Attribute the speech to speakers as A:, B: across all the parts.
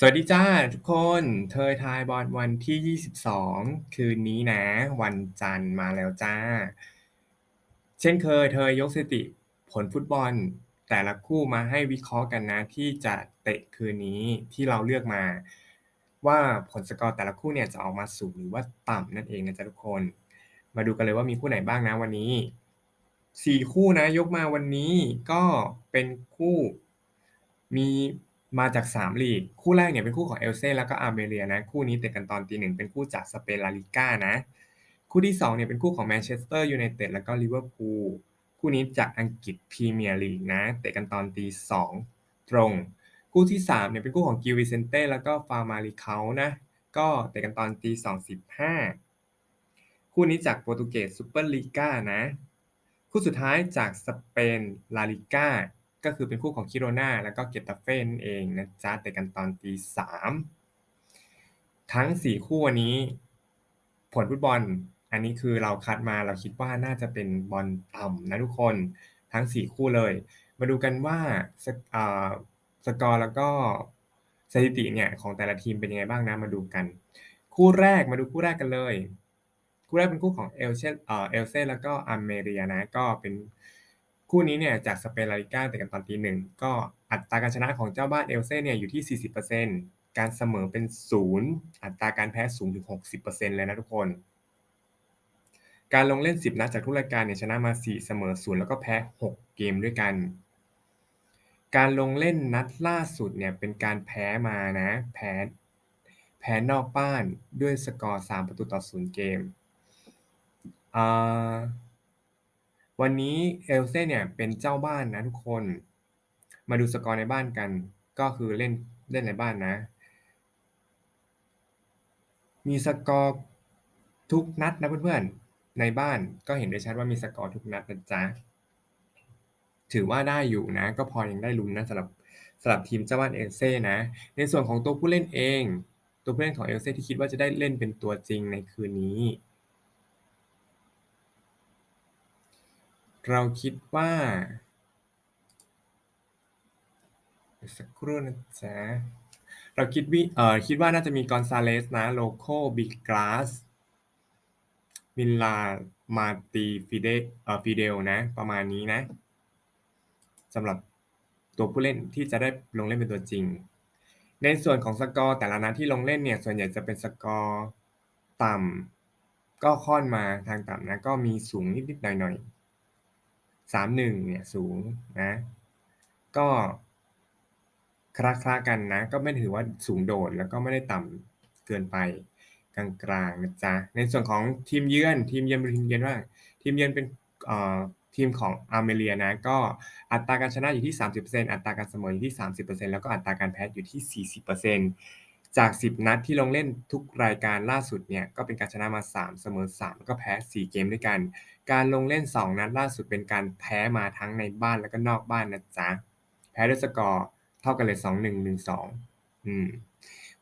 A: สวัสดีจ้าทุกคนเทยทายบอลวันที่ 22 คืนนี้นะ วันจันทร์มาแล้วจ้า เช่นเคยเทยยกสติผลฟุตบอล แต่ละคู่มาให้วิเคราะห์กันนะ ที่จะเตะคืนนี้ที่เราเลือกมา ว่าผลสกอร์แต่ละคู่เนี่ยจะออกมาสูงหรือว่าต่ำนั่นเองนะจ๊ะทุกคน มาดูกันเลยว่ามีคู่ไหนบ้างนะวันนี้4คู่นะยกมาวันนี้ก็เป็นคู่มี มาจาก 3 ลีก คู่แรกเนี่ยเป็นคู่ของเอลเซ่แล้วก็อาร์เมเรียนะ คู่นี้เตะกันตอนตีหนึ่งเป็นคู่จากสเปนลาลิก้านะ คู่ที่2เนี่ยเป็นคู่ของแมนเชสเตอร์ยูไนเต็ดแล้วก็ลิเวอร์พูลคู่นี้จากอังกฤษพรีเมียร์ลีกนะเตะกันตอนตีสองตรง คู่ที่3เนี่ยเป็นคู่ของกิวิเซนเต้แล้วก็ฟาร์มาริเคานะก็เตะกันตอนตีสองสิบห้าคู่นี้จากโปรตุเกสซูเปอร์ลีกานะ คู่สุดท้ายจากสเปนลาลิก้า ก็คือเป็นคู่ของคิโรนาแล้วก็เกตาเฟ่นั่นเองนะจ๊ะแต่กันตอนตีสามทั้งสี่คู่วันนี้ ผลฟุตบอล อันนี้คือเราคัดมาเราคิดว่าน่าจะเป็นบอลต่ำนะทุกคนทั้งสี่คู่เลย มาดูกันว่าสสกอร์แล้วก็สถิติเนี่ยของแต่ละทีมเป็นยังไงบ้างนะมาดูกัน คู่แรกมาดูคู่แรกกันเลย คู่แรกเป็นคู่ของเอลเชเอลเซ่แล้วก็อเมเรียนะก็เป็น คู่นี้เนี่ยจากสเปนลาลิก้าแต่กันตอนตีหนึ่งก็อัตราการชนะของเจ้าบ้านเอลเซ่เนี่ยอยู่ที่ 40%การเสมอเป็นศูนย์อัตราการแพ้สูงถึง 60%เลยนะทุกคน การลงเล่น 10 นัดจากทุกรายการเนี่ยชนะมา 4 เสมอ0แล้วก็แพ้ 6 เกมด้วยกัน การลงเล่นนัดล่าสุดเนี่ยเป็นการแพ้มานะแพ้แพ้นอกบ้านด้วยสกอร์ 3 ประตูต่อ 0 เกมอ่า วันนี้เอลเซ่เนี่ยเป็นเจ้าบ้านนะทุกคน มาดูสกอร์ในบ้านกัน ก็คือเล่นเล่นในบ้านนะ มีสกอร์ทุกนัดนะเพื่อนๆ ในบ้านก็เห็นได้ชัดว่ามีสกอร์ทุกนัดนะจ๊ะ ถือว่าได้อยู่นะ ก็พอยังได้ลุ้นนะสำหรับสำหรับทีมเจ้าบ้านเอลเซ่นะ ในส่วนของตัวผู้เล่นเอง ตัวผู้เล่นของเอลเซ่ที่คิดว่าจะได้เล่นเป็นตัวจริงในคืนนี้ เราคิดว่าสักครู่นะจ๊ะ เราคิดวิเอ่อคิดว่าน่าจะมีกอนซาเลสนะ โลโคบิ๊กกลาสมินลามาตีฟิเดเอ่อฟิเดลนะ ประมาณนี้นะสำหรับตัวผู้เล่นที่จะได้ลงเล่นเป็นตัวจริง ในส่วนของสกอร์แต่ละนัดที่ลงเล่นเนี่ย ส่วนใหญ่จะเป็นสกอร์ต่ำก็ค่อนมาทางต่ำนะ ก็มีสูงนิดๆหน่อยๆ สามหนึ่งเนี่ยสูงนะ ก็คลาคลากันนะ ก็ไม่ถือว่าสูงโดดแล้วก็ไม่ได้ต่ำเกินไปกลางๆนะจ๊ะในส่วนของทีมเยือน ทีมเยือนเป็นทีมเยือนว่าทีมเยือนเป็นทีมของอาร์เมเรียนะก็อัตราการชนะอยู่ที่ 30%อัตราการเสมออยู่ที่ 30%แล้วก็อัตราการแพ้อยู่ที่ 40% จาก 10 นัดที่ลงเล่นทุกรายการล่าสุดเนี่ยก็เป็นการชนะมา 3 เสมอ 3 แล้วก็แพ้ 4 เกมด้วยกัน การลงเล่น 2 นัดล่าสุดเป็นการแพ้มาทั้งในบ้านแล้วก็นอกบ้านนะจ๊ะ แพ้ด้วยสกอร์เท่ากันเลย 2-1 1-2อืม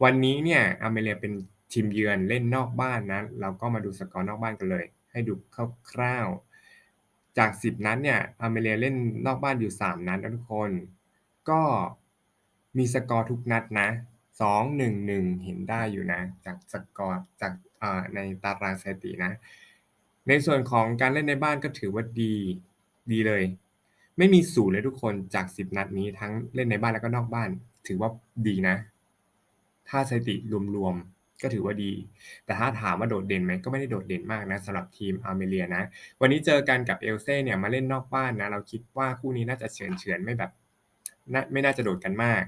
A: วันนี้เนี่ยอเมเรียเป็นทีมเยือนเล่นนอกบ้านนะเราก็มาดูสกอร์นอกบ้านกันเลย ให้ดูคร่าวๆจาก 10 นัดเนี่ยอเมเรียเล่นนอกบ้านอยู่ 3 นัดนะทุกคน ก็มีสกอร์ทุกนัดนะ สองหนึ่งหนึ่งเห็นได้อยู่นะ จากสกอร์จากในตารางสถิตินะ ในส่วนของการเล่นในบ้านก็ถือว่าดีดีเลย ไม่มีศูนย์เลยทุกคนจากสิบนัดนี้ทั้งเล่นในบ้านแล้วก็นอกบ้าน ถือว่าดีนะ ถ้าสถิติรวมๆก็ถือว่าดี แต่ถ้าถามว่าโดดเด่นไหมก็ไม่ได้โดดเด่นมากนะสำหรับทีมอาร์เมเรียนะ วันนี้เจอกันกับเอลเซ่เนี่ยมาเล่นนอกบ้านนะ เราคิดว่าคู่นี้น่าจะเฉือนเฉือนไม่แบบไม่น่าจะโดดกันมาก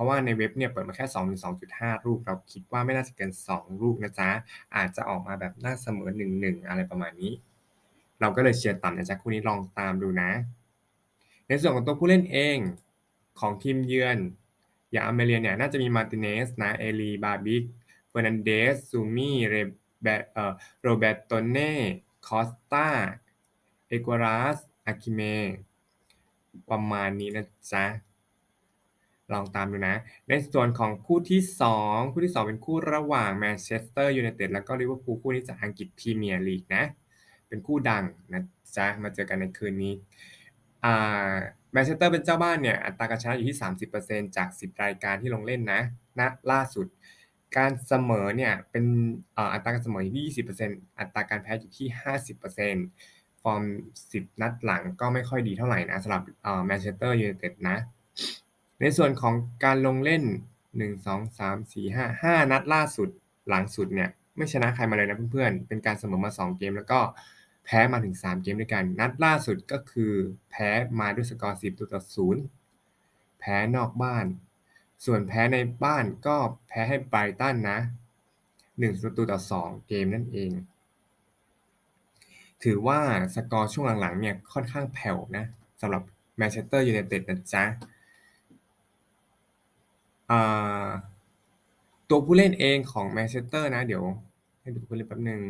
A: ราะว่าในเว็บเนี่ยเปิดมาแค่2ถึง2.5ลูกเราคิดว่าไม่น่าจะเกิน2ลูกนะจ๊ะ อาจจะออกมาแบบน่าเสมอ1-1อะไรประมาณนี้ เราก็เลยเชียร์ต่ำนะจ๊ะคู่นี้ลองตามดูนะ ในส่วนของตัวผู้เล่นเองของทีมเยือน อย่างอเมเรียเนี่ยน่าจะมีมาติเนสนะเอลีบาบิกเฟอร์นันเดสซูมี่เรเบเอ่อโรเบร์โตเน่คอสตาเอกวารัสอากิเมประมาณนี้นะจ๊ะ ลองตามดูนะ ในส่วนของคู่ที่ 2 คู่ที่ 2 เป็นคู่ระหว่างแมนเชสเตอร์ยูไนเต็ดแล้วก็ลิเวอร์พูลคู่นี้จากอังกฤษพรีเมียร์ลีกนะ เป็นคู่ดังนะจ๊ะ มาเจอกันในคืนนี้แมนเชสเตอร์เป็นเจ้าบ้านเนี่ย อัตราการชนะอยู่ที่ 30%จาก 10 รายการที่ลงเล่นนะณล่าสุด การเสมอเนี่ยเป็นอัตราการเสมออยู่ที่ 20%อัตราการแพ้อยู่ที่ 50%ฟอร์ม 10 นัดหลังก็ไม่ค่อยดีเท่าไหร่นะสำหรับแมนเชสเตอร์ยูไนเต็ดนะ ในส่วนของการลงเล่น 1 2 3 4 5 5 นัดล่าสุดหลังสุดเนี่ย ไม่ชนะใครมาเลยนะเพื่อนๆ เป็นการเสมอมา 2 เกม แล้วก็แพ้มาถึง 3 เกมด้วยกัน นัดล่าสุดก็คือแพ้มาด้วยสกอร์ 10 ต่อ 0 แพ้นอกบ้าน ส่วนแพ้ในบ้านก็แพ้ให้ Brighton นะ1ประตูต่อ 2 เกมนั่นเอง ถือว่าสกอร์ช่วงหลังๆเนี่ยค่อนข้างแผ่วนะสำหรับแมนเชสเตอร์ยูไนเต็ดนะจ๊ะ ตัวผู้เล่นเองของแมนเชสเตอร์นะ เดี๋ยว ให้ดูผู้เล่นแป๊บหนึ่ง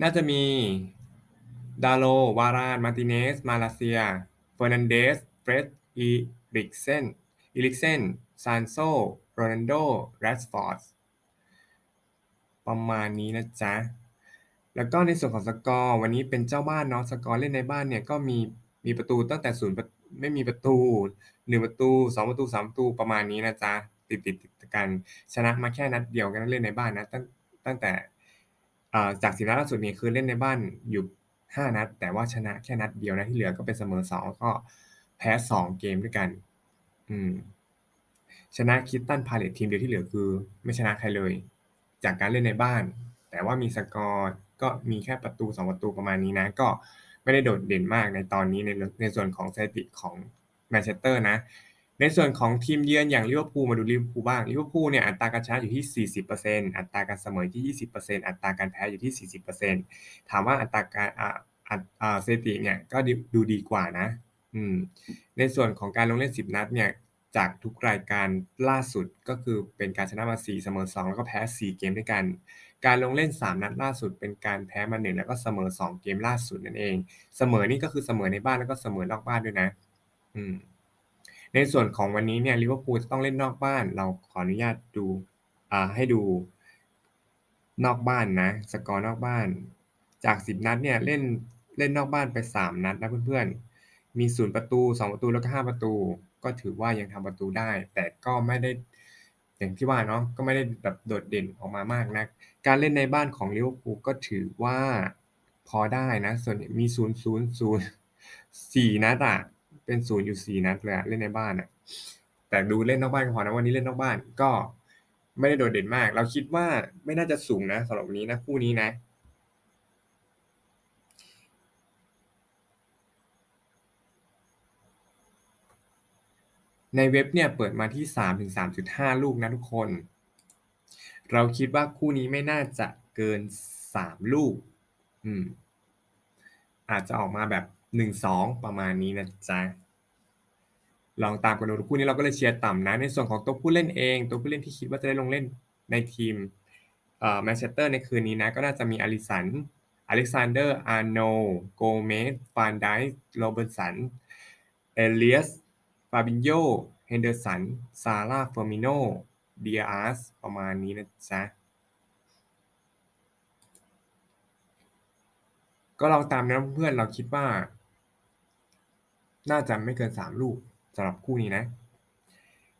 A: น่าจะมี Dalot Varane Martinez Malacia Fernandes Fred Eriksen Eriksen Sancho Ronaldo Rashford ประมาณนี้นะจ๊ะ แล้วก็ในส่วนของสกอร์ วันนี้เป็นเจ้าบ้านเนาะ สกอร์เล่นในบ้านเนี่ยก็มีมีประตูตั้งแต่0ป ไม่มีประตู1ประตู2ประตู3ประตูประมาณนี้นะจ๊ะติดๆๆกันชนะมาแค่นัดเดียวกันเล่นในบ้านนะตั้งตั้งแต่จาก10นัดล่าสุดนี่คือเล่นในบ้านอยู่5นัด แต่ว่าชนะแค่นัดเดียวนะที่เหลือก็เป็นเสมอ2แล้วก็แพ้2เกมด้วยกัน อืม ชนะ Crystal Palace ทีมเดียวที่เหลือคือ ไม่ชนะใครเลย จากการเล่นในบ้าน แต่ว่ามีสกอร์ก็มีแค่ประตู2ประตูประมาณนี้นะ ก็ ไม่ได้โดดเด่นมากในตอนนี้ในในส่วนของสถิติของแมนเชสเตอร์นะ ในส่วนของทีมเยือนอย่างลิเวอร์พูลมาดูลิเวอร์พูลบ้างลิเวอร์พูลเนี่ยอัตราการชนะอยู่ที่ 40%อัตราการเสมอที่ 20%อัตราการแพ้อยู่ที่ 40%ถามว่าอัตราการอ่าอัตอ่าสถิติเนี่ยก็ดิดูดีกว่านะอืมในส่วนของการลงเล่น 10 นัดเนี่ยจากทุกรายการล่าสุดก็คือเป็นการชนะมา4เสมอ2 แล้วก็แพ้ 4 เกมด้วยกัน การลงเล่น 3 นัดล่าสุดเป็นการแพ้มา1แล้วก็เสมอ 2 เกมล่าสุดนั่นเอง เสมอนี่ก็คือเสมอในบ้านแล้วก็เสมอนอกบ้านด้วยนะ อืม ในส่วนของวันนี้เนี่ยลิเวอร์พูลจะต้องเล่นนอกบ้าน เราขออนุญาตดูอ่าให้ดูนอกบ้านนะ สกอร์นอกบ้าน จาก 10 นัดเนี่ยเล่นเล่นนอกบ้านไป 3 นัดนะเพื่อนๆ มี 0 ประตู 2 ประตูแล้วก็ 5 ประตู ก็ถือว่ายังทำประตูได้ แต่ก็ไม่ได้ อย่างที่ว่าเนาะก็ไม่ได้แบบโดดเด่นออกมามากนัก การเล่นในบ้านของลิเวอร์พูลก็ถือว่าพอได้นะ ส่วนมีศูนย์ศูนย์ศูนย์สี่นัดอะเป็นศูนย์อยู่สี่นัดเลยเล่นในบ้านอะแต่ดูเล่นนอกบ้านก็พอนะวันนี้เล่นนอกบ้านก็ไม่ได้โดดเด่นมาก เราคิดว่าไม่น่าจะสูงนะสำหรับนี้นะคู่นี้นะ ในเว็บเนี่ยเปิดมาที่ 3-3.5 ลูกนะทุกคน เราคิดว่าคู่นี้ไม่น่าจะเกิน 3 ลูก อืม อาจจะออกมาแบบ 1-2 ประมาณนี้นะจ๊ะ ลองตามกันดูคู่นี้เราก็เลยเชียร์ต่ำนะ ในส่วนของตัวผู้เล่นเอง ตัวผู้เล่นที่คิดว่าจะได้ลงเล่นในทีมเอ่อแมนเชสเตอร์ในคืนนี้นะ ก็น่าจะมีอลิสันอลิสันเดอร์ อาร์โน โกลเมดฟานไดส์โลเบร์สัน เอเลียส Alisson Alexander Arnold Gomez Van Dijk Robertson Elias Fabinho Henderson Salah Firmino Diaz ประมาณนี้นะจ๊ะ ก็ลองตามนะเพื่อนเราคิดว่า น่าจะไม่เกิน 3 ลูกสำหรับคู่นี้นะ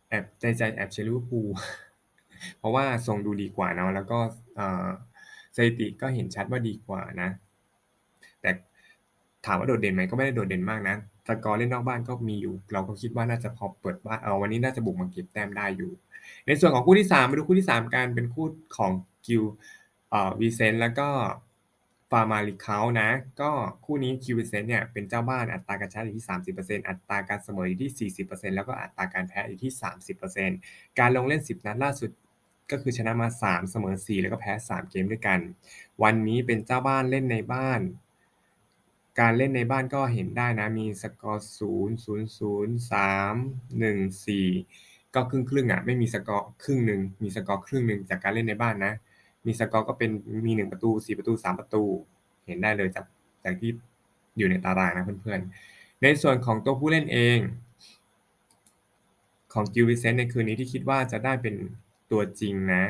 A: แอบใจใจแอบเชียร์ลิเวอร์พูลเพราะว่าทรงดูดีกว่าเนาะแล้วก็สถิติก็เห็นชัดว่าดีกว่านะ แต่ ถามว่าโดดเด่นไหมก็ไม่ได้โดดเด่นมากนะสกอร์เล่นนอกบ้านก็มีอยู่ เราก็คิดว่าน่าจะพอเปิดบ้านเออวันนี้น่าจะบุกมาเก็บแต้มได้อยู่ ในส่วนของคู่ที่3มาดูคู่ที่ 3กันเป็นคู่ของ Gil เอ่อ Vicente แล้วก็ Famalicão นะ ก็คู่นี้ Gil Vicente เนี่ยเป็นเจ้าบ้านอัตราการชนะอยู่ที่ 30%อัตราการเสมออยู่ที่ 40%แล้วก็อัตราการแพ้อยู่ที่ 30%การลงเล่น 10 นัดล่าสุดก็คือชนะมา 3 เสมอ 4 แล้วก็แพ้ 3 เกมด้วยกัน วันนี้เป็นเจ้าบ้านเล่นในบ้าน การเล่นในบ้านก็เห็นได้นะ มีสกอร์0 0 0 3 1 4ก็ครึ่งๆอะไม่มีสกอร์ครึ่งหนึ่ง มีสกอร์ครึ่งหนึ่งจากการเล่นในบ้านนะ มีสกอร์ก็เป็นมี1ประตู4ประตู3ประตู เห็นได้เลยจากจากที่อยู่ในตารางนะเพื่อนๆ ในส่วนของตัวผู้เล่นเอง ของ Gil Vicente ในคืนนี้ที่คิดว่าจะได้เป็นตัวจริงนะ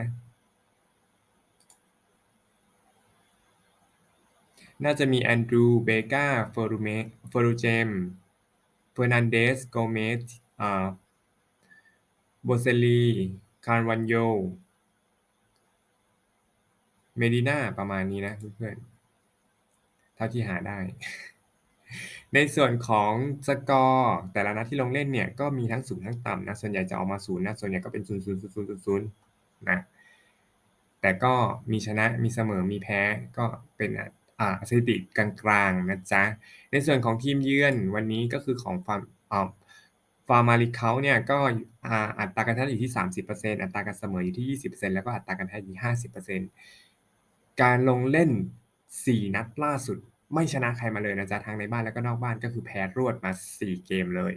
A: น่าจะมี Andrew Bega Ferume Ferrugem Fernandes Gomez อ่า Boselli Carvalho Medina ประมาณนี้นะเพื่อนๆ เท่าที่หาได้ ในส่วนของสกอร์แต่ละนัดที่ลงเล่นเนี่ย ก็มีทั้งสูงทั้งต่ำนะ ส่วนใหญ่จะออกมาศูนย์นะ ส่วนใหญ่ก็เป็น0 0 0 0 0 0นะ แต่ก็มีชนะ มีเสมอ มีแพ้ ก็เป็น อ่าสถิติกลางๆนะจ๊ะ ในส่วนของทีมเยือนวันนี้ก็คือของฟาร์มอ่าฟาร์มาริเคาเนี่ยก็อ่าอัตราการชนะอยู่ที่ 30%อัตราการเสมออยู่ที่ 20%แล้วก็อัตราการแพ้อยู่ที่50%การลงเล่น 4 นัดล่าสุดไม่ชนะใครมาเลยนะจ๊ะทั้งในบ้านแล้วก็นอกบ้านก็คือแพ้รวดมา 4 เกมเลย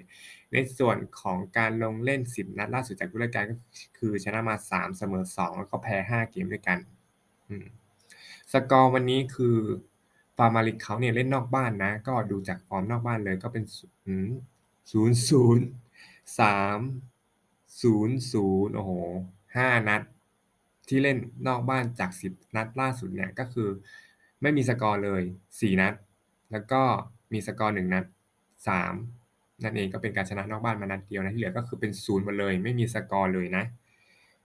A: ในส่วนของการลงเล่น 10 นัดล่าสุดจากฤดูกาลก็คือชนะมา 3 เสมอ 2 แล้วก็แพ้ 5 เกมด้วยกันสกอร์วันนี้คือ ฟาร์มาริกเขาเนี่ยเล่นนอกบ้านนะ ก็ดูจากฟอร์มนอกบ้านเลยก็เป็นศูนย์ศูนย์สามศูนย์ศูนย์โอ้โหห้านัด ที่เล่นนอกบ้านจากสิบนัดล่าสุดเนี่ยก็คือไม่มีสกอร์เลยสี่นัด แล้วก็มีสกอร์หนึ่งนัดสามนั่นเองก็เป็นการชนะนอกบ้านมานัดเดียวนะที่เหลือก็คือเป็นศูนย์หมดเลย ไม่มีสกอร์เลยนะ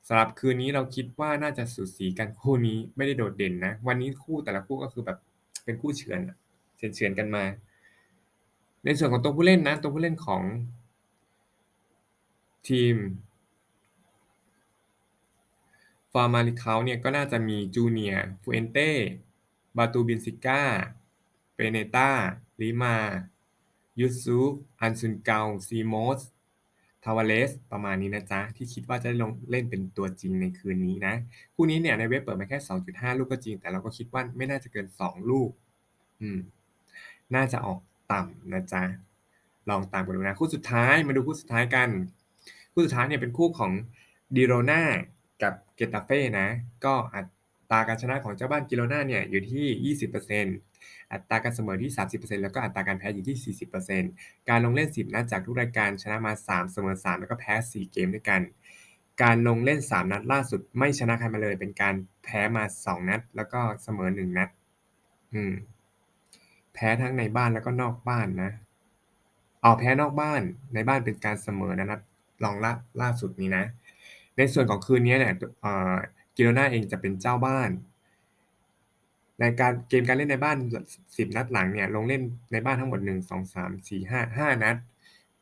A: สำหรับคืนนี้เราคิดว่าน่าจะสุดสีกันคู่นี้ไม่ได้โดดเด่นนะ วันนี้คู่แต่ละคู่ก็คือแบบ เป็นคู่เฉือนเฉือนเฉือนกันมา ในส่วนของตัวผู้เล่นนะตัวผู้เล่นของทีมฟาร์มาริคาเนี่ยก็น่าจะมีจูเนียฟูเอนเต้บาตูบินซิก้าเปเนต้าลิมายูซุฟอันซุนเกาซีโมส ทาวาเลสประมาณนี้นะจ๊ะ ที่คิดว่าจะลงเล่นเป็นตัวจริงในคืนนี้นะคู่นี้เนี่ยในเว็บเปิดมาแค่ 2.5 ลูกก็จริง แต่เราก็คิดว่าไม่น่าจะเกิน 2 ลูก อืม น่าจะออกต่ำนะจ๊ะ ลองตามกันดูนะ คู่สุดท้ายมาดูคู่สุดท้ายกัน คู่สุดท้ายเนี่ยเป็นคู่ของดิโรนากับเกตาเฟ่นะ ก็อัตราการชนะของเจ้าบ้านกิโลนาเนี่ยอยู่ที่ 20% อัตราการเสมอที่ 30%แล้วก็อัตราการแพ้อยู่ที่ 40%การลงเล่น 10 นัดจากทุกรายการชนะมา 3 เสมอ 3 แล้วก็แพ้ 4 เกมด้วยกัน การลงเล่น 3 นัดล่าสุดไม่ชนะใครมาเลย เป็นการแพ้มา 2 นัด แล้วก็เสมอ 1 นัด อืม แพ้ทั้งในบ้านแล้วก็นอกบ้านนะเอาแพ้นอกบ้านในบ้านเป็นการเสมอนะนัดลองล่าล่าสุดนี้นะ ในส่วนของคืนนี้เนี่ยกิโลนาเองจะเป็นเจ้าบ้าน ในการเกมการเล่นในบ้าน 10 นัดหลังเนี่ยลงเล่นในบ้านทั้งหมด 1 2 3 4 5 5 นัด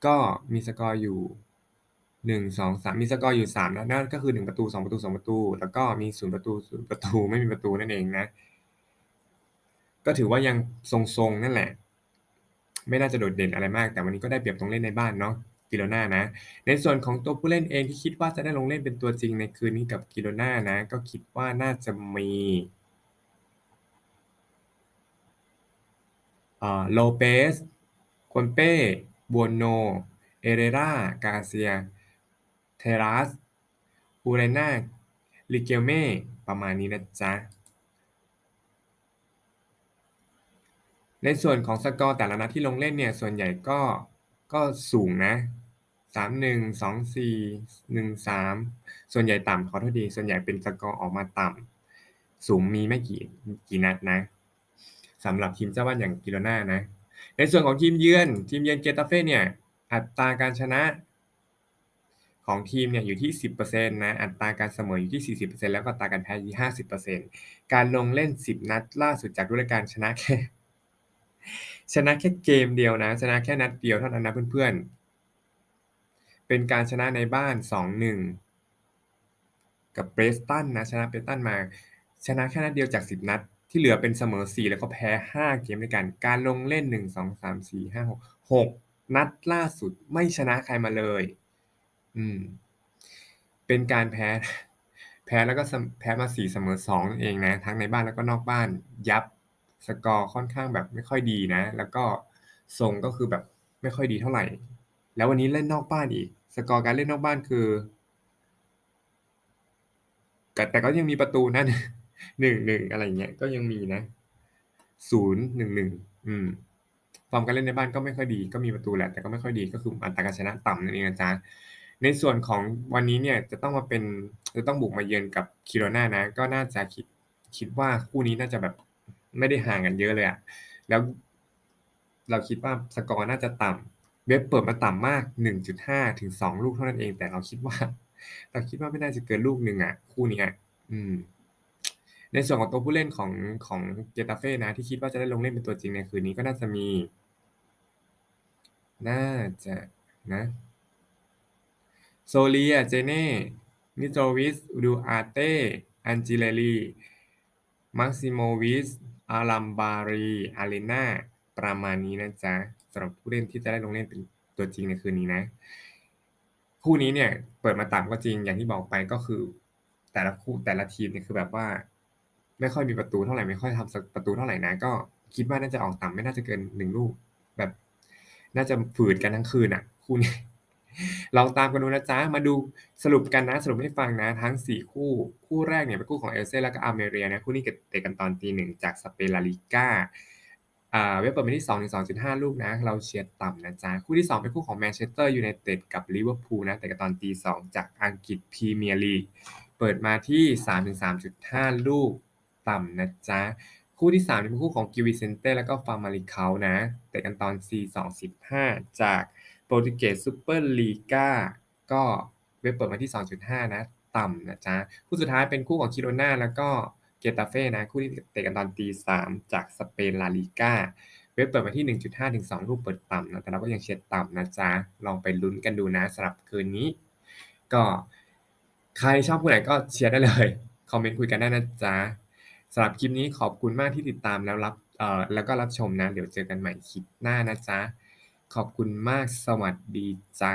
A: ก็มีสกอร์อยู่ 1 2 3 มีสกอร์อยู่ 3 นัดนั่นก็คือ 1 ประตู 2 ประตู 2 ประตู แล้วก็มี 0 ประตู 0 ประตูไม่มีประตูนั่นเองนะ ก็ถือว่ายังทรงๆ นั่นแหละ ไม่น่าจะโดดเด่นอะไรมาก แต่วันนี้ก็ได้เปรียบตรงเล่นในบ้านเนาะกิโลนานะ ในส่วนของตัวผู้เล่นเองที่คิดว่าจะได้ลงเล่นเป็นตัวจริงในคืนนี้กับกิโลนานะ ก็คิดว่าน่าจะมี โลเปสควนเป้บัวโน เอเรรากาเซีย เทรัสอูเรนาลิเกลเม่ ประมาณนี้นะจ๊ะ ในส่วนของสกอร์แต่ละนัดที่ลงเล่นเนี่ย ส่วนใหญ่ก็ก็สูงนะสามหนึ่งสองสี่หนึ่งสามส่วนใหญ่ต่ำขอโทษดี ส่วนใหญ่เป็นสกอร์ออกมาต่ำสูงมีไม่กี่กี่นัดนะ สำหรับทีมเจ้าบ้านอย่างกิโลนานะ ในส่วนของทีมเยือนทีมเยือนเกตาเฟ่เนี่ยอัตราการชนะของทีมเนี่ยอยู่ที่ 10%นะ อัตราการเสมออยู่ที่ 40%แล้วก็อัตราการแพ้อยู่ที่50%การลงเล่น 10 นัดล่าสุดจากฤดูกาลชนะแค่ ชนะแค่เกมเดียวนะ ชนะแค่นัดเดียวเท่านั้นนะเพื่อนๆ เป็นการชนะในบ้าน 2-1 กับเบรสตันนะ ชนะเบรสตันมา ชนะแค่นัดเดียวจาก 10 นัด ที่เหลือเป็นเสมอ 4 แล้วก็แพ้ 5 เกมด้วยกัน การลงเล่น 1 2 3 4 5 6 6 นัดล่าสุดไม่ชนะใครมาเลย อืม เป็นการแพ้ แพ้แล้วก็แพ้มา 4 เสมอ2นั่นเองนะ ทั้งในบ้านแล้วก็นอกบ้าน ยับ สกอร์ค่อนข้างแบบไม่ค่อยดีนะ แล้วก็ทรงก็คือแบบไม่ค่อยดีเท่าไหร่ แล้ววันนี้เล่นนอกบ้านอีก สกอร์การเล่นนอกบ้านคือแต่ก็ยังมีประตูนั่น หนึ่งหนึ่งอะไรเงี้ยก็ยังมีนะศูนย์หนึ่งหนึ่งอืมฟอร์มการเล่นในบ้านก็ไม่ค่อยดีก็มีประตูแหละแต่ก็ไม่ค่อยดีก็คืออัตราการชนะต่ำนั่นเองนะจ๊ะในส่วนของวันนี้เนี่ยจะต้องมาเป็นจะต้องบุกมาเยือนกับคิโรนานะ ก็น่าจะคิดคิดว่าคู่นี้น่าจะแบบไม่ได้ห่างกันเยอะเลยอะแล้วเราคิดว่าสกอร์น่าจะต่ำเว็บเปิดมาต่ำมาก 1.5 ถึง 2 ลูกเท่านั้นเอง แต่เราคิดว่า เราคิดว่าไม่น่าจะเกินลูกหนึ่งอะคู่นี้ยอืม ในส่วนของตัวผู้เล่นของของ Getafe นะ ที่คิดว่าจะได้ลงเล่นเป็นตัวจริงในคืนนี้ก็น่าจะมี น่าจะนะ Solia, Jene, Mitrovic, Duarte, Angelelli, Maximovic, Arambarri, Arena ประมาณนี้นะจ๊ะสำหรับผู้เล่นที่จะได้ลงเล่นเป็นตัวจริงในคืนนี้นะ คู่นี้เนี่ยเปิดมาต่ำก็จริงอย่างที่บอกไปก็คือแต่ละคู่แต่ละทีมเนี่ยคือแบบว่า ไม่ค่อยมีประตูเท่าไหร่ไม่ค่อยทำประตูเท่าไหร่นะ ก็คิดว่าน่าจะออกต่ำไม่น่าจะเกิน1ลูก แบบ น่าจะฝืดกันทั้งคืนอะคู่นี้ลองตามกันดูนะจ๊ะ มาดูสรุปกันนะ สรุปให้ฟังนะ ทั้ง 4 คู่ คู่แรกเนี่ยเป็นคู่ของ Elche แล้วก็ Almeria นะ คู่นี้เกะเตะกันตอนตี1จากสเปน La Liga อ่าเว็บเปิดมาที่2-2.5ลูกนะ เราเชียร์ต่ำนะจ๊ะ คู่ที่ 2 เป็นคู่ของ Manchester United กับ Liverpool นะเตะกันตอนตี2จากอังกฤษพรีเมียร์ลีก เปิดมาที่3-3.5ลูก ต่ำนะจ๊ะ คู่ที่ 3 เป็นคู่ของ Gil Vicente แล้วก็ Famalicão นะเตะกันตอน4-2.15 จากโปรตุเกสซูเปอร์ลีกาก็เว็บเปิดมาที่ 2.5 นะ ต่ำนะจ๊ะ คู่สุดท้ายเป็นคู่ของ Girona แล้วก็ Getafe นะ คู่นี้เตะกันตอนตี3จากสเปน La Liga เว็บเปิดมาที่ 1.5 ถึง 2 ลูกเปิดต่ำนะแต่เราก็ยังเชียร์ต่ำนะจ๊ะ ลองไปลุ้นกันดูนะสำหรับคืนนี้ ก็ใครชอบคู่ไหนก็เชียร์ได้เลย คอมเมนต์คุยกันได้นะจ๊ะ สำหรับคลิปนี้ขอบคุณมากที่ติดตามแล้วรับเอ่อแล้วก็รับชมนะ เดี๋ยวเจอกันใหม่คลิปหน้านะจ๊ะ ขอบคุณมากสวัสดีจ้า